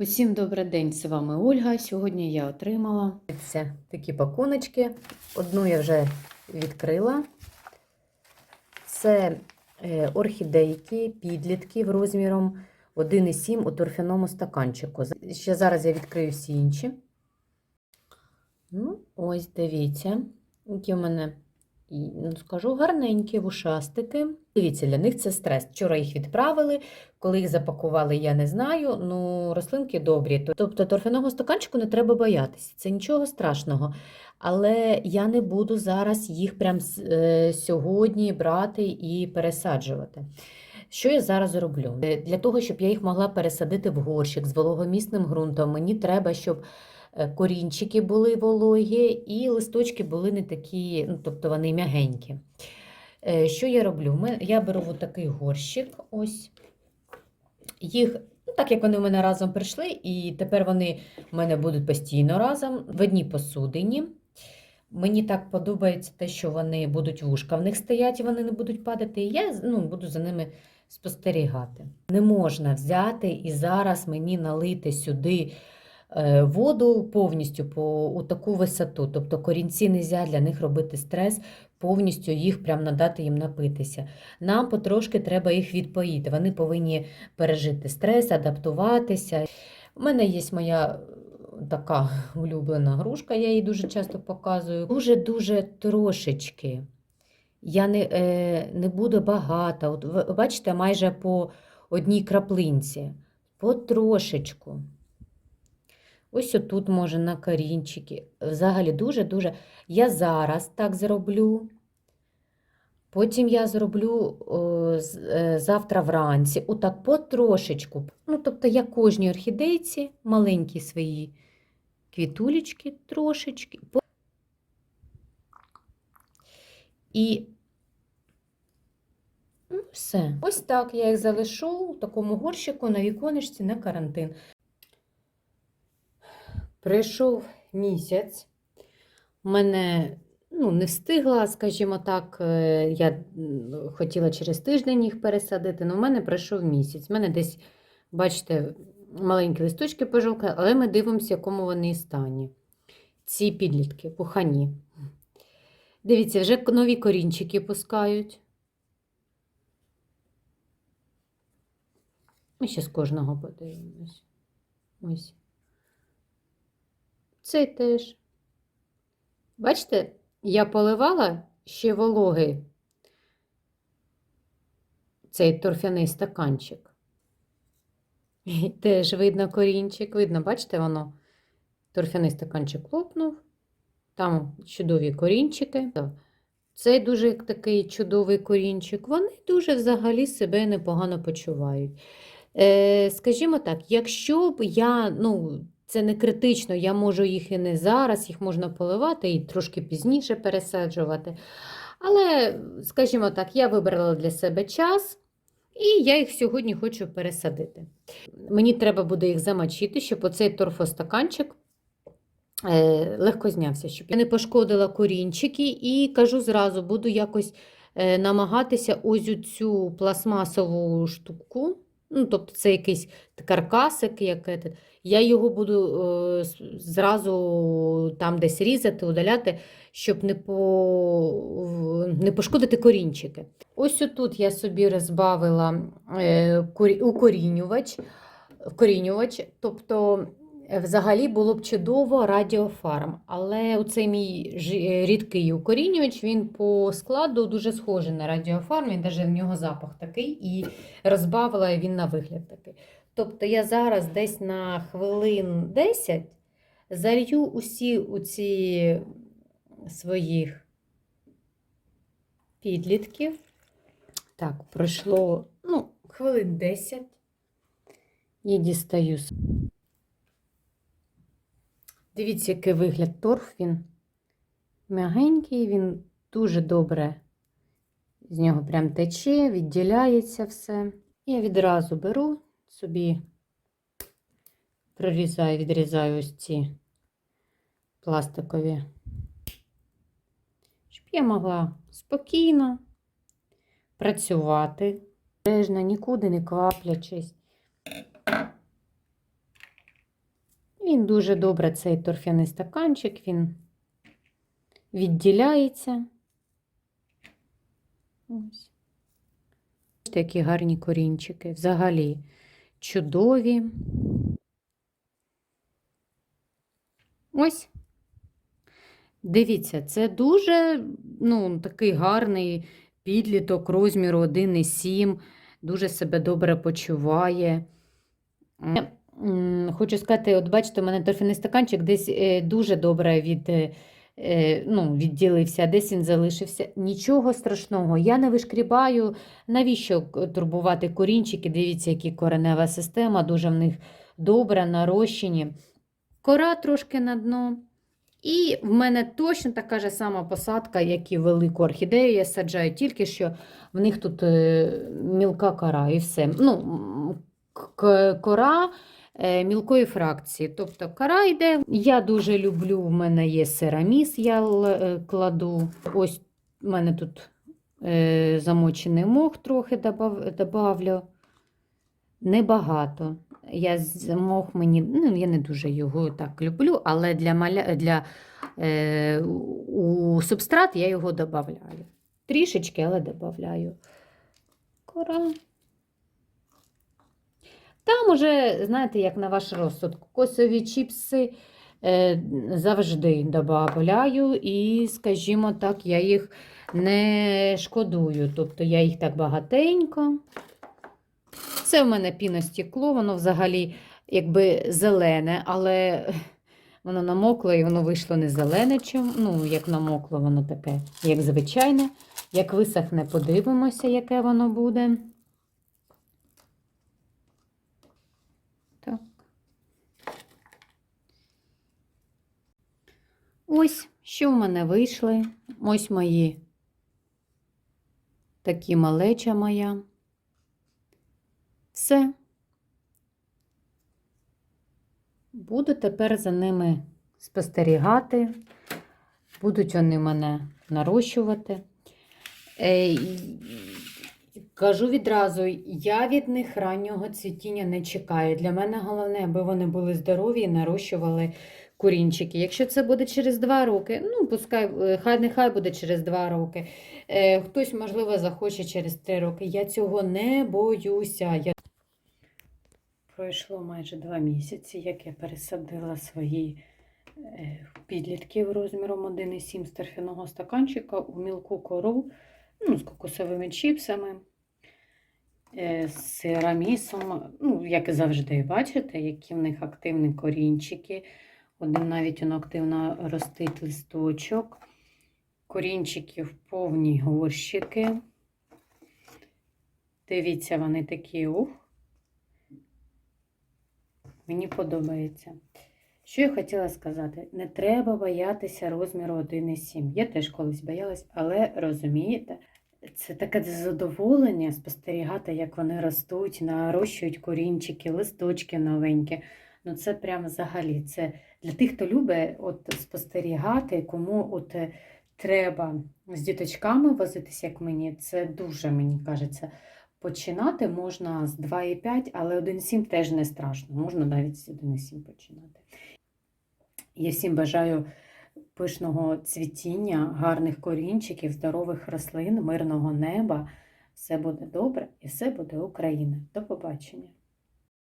Усім добрий день, з вами Ольга. Сьогодні я отримала Це такі пакуночки. Одну я вже відкрила. Це е, орхідейки, підлітків розміром 1,7 у торфяному стаканчику. Ще зараз я відкрию всі інші. Ну, ось дивіться, які в мене, ну, скажу, гарненькі вушастики. Дивіться, для них це стрес. Вчора їх відправили, коли їх запакували, я не знаю. Ну, рослинки добрі. Тобто торфяного стаканчику не треба боятися, це нічого страшного. Але я не буду зараз їх прям е, сьогодні брати і пересаджувати. Що я зараз роблю? Е, Для того, щоб я їх могла пересадити в горщик з вологомісним ґрунтом, мені треба, щоб корінчики були вологі і листочки були не такі, ну, тобто вони м'ягенькі. Е, Що я роблю? Я беру отакий горщик, ось їх, ну, так як вони в мене разом прийшли, і тепер вони в мене будуть постійно разом в одній посудині. Мені так подобається те, що вони будуть вушка в них стоять і вони не будуть падати. І я ну, буду за ними спостерігати. Не можна взяти і зараз мені налити сюди е, воду повністю по у таку висоту. Тобто корінці не можна для них робити стрес, повністю їх прям надати їм напитися. Нам потрошки треба їх відпоїти. Вони повинні пережити стрес, адаптуватися. У мене є моя е, така улюблена грушка, я її дуже часто показую. Дуже-дуже трошечки. Я не, е, не буду багата. От ви бачите, майже по одній краплинці. Потрошечку. Ось отут, може, на корінчики. Взагалі дуже-дуже. Я зараз так зроблю. Потім я зроблю о, е, завтра вранці, отак потрошечку. Ну, тобто я кожній орхідейці маленькі свої квітулечки трошечки. І ну, все. Ось так я їх залишу у такому горщику на віконечці на карантин. Прийшов місяць. Мене ну, не встигла, скажімо так, е, я хотіла через тиждень їх пересадити, але в мене пройшов місяць. У мене десь, бачите, маленькі листочки пожовкли, але ми дивимося, якому вони стані. Ці підлітки, пухані. Дивіться, вже нові корінчики пускають. Ми ще з кожного подивимось. Ось. Цей теж. Бачите, я поливала ще вологий цей торфяний стаканчик. І теж видно корінчик. Видно, бачите, воно торфяний стаканчик лопнув. Там чудові корінчики. Цей дуже такий чудовий корінчик. Вони дуже взагалі себе непогано почувають. Е, скажімо так, якщо б я, ну, це не критично, я можу їх і не зараз, їх можна поливати і трошки пізніше пересаджувати. Але, скажімо так, я вибрала для себе час, і я їх сьогодні хочу пересадити. Мені треба буде їх замочити, щоб оцей торфостаканчик е, легко знявся, щоб я не пошкодила корінчики, і кажу зразу, буду якось е, намагатися ось цю пластмасову штуку. Ну, тобто це якийсь каркасик, як я його буду е, зразу там десь різати, удаляти, щоб не, по, не пошкодити корінчики. Ось отут я собі розбавила е, корінювач, корінювач тобто взагалі було б чудово радіофарм, але оцей мій е, рідкий укорінювач, він по складу дуже схожий на радіофарм, він навіть в нього запах такий, і розбавила він на вигляд такий. Тобто я зараз десь на хвилин 10 залью усі оці своїх підлітків. Так, пройшло ну, хвилин 10. Я дістаю. Дивіться, який вигляд торф він м'ягенький, він дуже добре з нього прям тече, відділяється все. Я відразу беру собі, прорізаю, відрізаю ось ці пластикові, щоб я могла спокійно працювати, нікуди не кваплячись. Він дуже добре, цей торфяний стаканчик, він відділяється. Ось. Такі гарні корінчики. Взагалі чудові. Ось. Дивіться, це дуже ну, такий гарний підліток розміру 1,7, дуже себе добре почуває. Хочу сказати, от бачите, у мене торфяний стаканчик десь е, дуже добре від, е, е, ну, відділився, десь він залишився. Нічого страшного, я не вишкрібаю. Навіщо турбувати корінчики? Дивіться, які коренева система, дуже в них добра, нарощені. Кора трошки на дно. І в мене точно така ж сама посадка, як і велику орхідею я саджаю, тільки що в них тут мілка кора і все. Ну, кора мілкої фракції. Тобто кора йде. Я дуже люблю, в мене є сераміс, я е, кладу. Ось в мене тут е, замочений мох трохи добав, добавлю. Небагато. Я мох мені, ну, я не дуже його так люблю, але для, маля, для е, у субстрат я його додаю. Трішечки, але додаю. Кора. Там уже, знаєте, як на ваш розсуд, кокосові чіпси е, завжди додаю, і, скажімо так, я їх не шкодую. Тобто я їх так багатенько. Це в мене піностекло, воно взагалі якби зелене, але воно намокло і воно вийшло не зелене, чим, ну, як намокло, воно таке, як звичайне. Як висохне, подивимося, яке воно буде. Так. Ось, що в мене вийшли. Ось мої такі малеча моя. Все. Буду тепер за ними спостерігати. Будуть вони мене нарощувати. Е, Кажу відразу, я від них раннього цвітіння не чекаю. Для мене головне, аби вони були здорові і нарощували корінчики. Якщо це буде через два роки, ну пускай, е, хай нехай буде через два роки. Е, Хтось, можливо, захоче через три роки. Я цього не боюся. Я... Пройшло майже два місяці, як я пересадила свої е, підлітків розміром 1,7 з торфяного стаканчика у мілку кору ну, з кокосовими чіпсами, е, з сирамісом. Ну, як і завжди, бачите, які в них активні корінчики. Один навіть він активно ростить листочок. Корінчиків повні горщики. Дивіться, вони такі ух. Мені подобається. Що я хотіла сказати? Не треба боятися розміру 1,7. Я теж колись боялась, але розумієте, це таке задоволення спостерігати, як вони ростуть, нарощують корінчики, листочки новенькі. Ну це прям взагалі. Це для тих, хто любить от спостерігати, кому от е, треба з діточками возитися, як мені. Це дуже, мені кажеться, починати можна з 2,5, але 1,7 теж не страшно. Можна навіть з 1,7 починати. Я всім бажаю пишного цвітіння, гарних корінчиків, здорових рослин, мирного неба. Все буде добре і все буде Україна. До побачення!